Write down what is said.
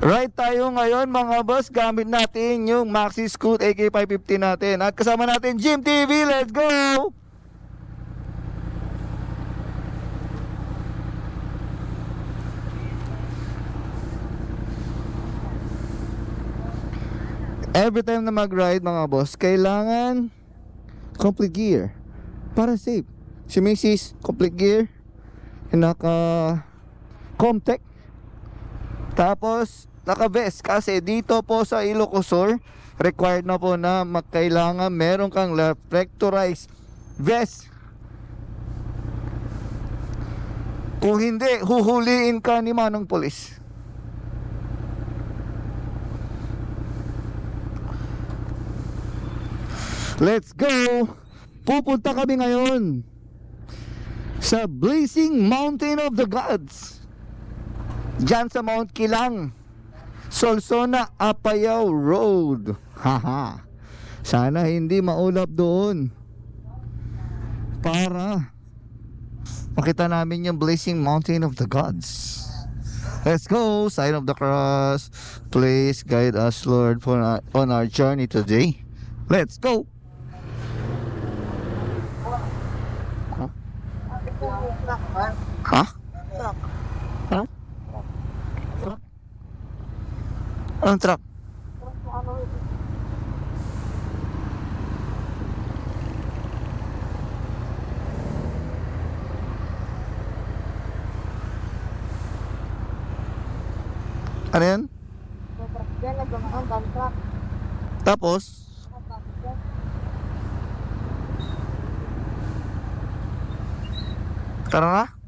Ride tayo ngayon mga boss gamit natin yung Maxi Scoot AK550 natin At kasama natin Jim TV, let's go! Every time na mag-ride mga boss, kailangan complete gear para safe. Si Mrs. complete gear, naka Comtech, tapos naka-vest kasi dito po sa Ilocosur, required na po na magkailangan meron kang reflectorized vest. Kung hindi, huhuliin ka ni Manong Polis. Let's go! Pupunta kami ngayon sa Blazing Mountain of the Gods. Diyan sa Mount Kilang. Solsona Apayao Road. Haha. Sana hindi maulap doon. Para makita namin yung Blazing Mountain of the Gods. Let's go, sign of the cross. Please guide us, Lord, for on our journey today. Let's go. Anong truck? Ano yan? Tapos, tara na?